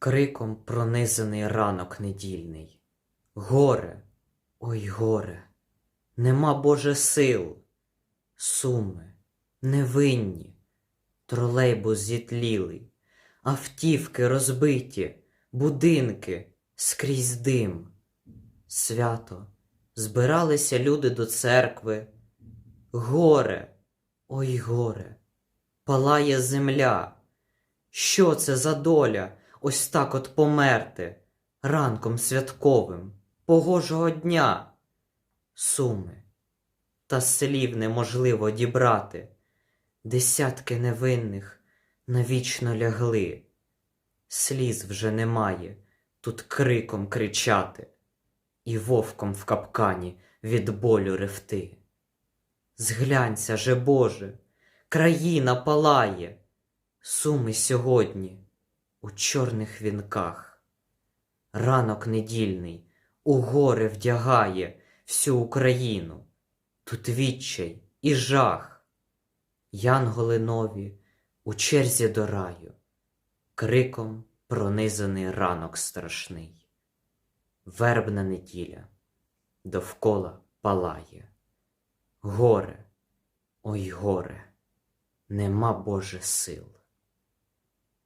криком пронизаний ранок недільний. Горе, ой горе, нема Боже сил, суми, невинні, тролейбус зітлілий, автівки розбиті, будинки скрізь дим. Свято, збиралися люди до церкви. Горе, ой горе, палає земля. Що це за доля ось так от померти ранком святковим, погожого дня? Суми, та слів неможливо дібрати. Десятки невинних навічно лягли. Сліз вже немає тут криком кричати і вовком в капкані від болю ревти. Зглянься же, Боже, країна палає, суми сьогодні у чорних вінках. Ранок недільний у горе вдягає всю Україну, тут відчай і жах. Янголи нові у черзі до раю, криком пронизаний ранок страшний. Вербна неділя довкола палає. Горе, ой горе, нема Боже сил.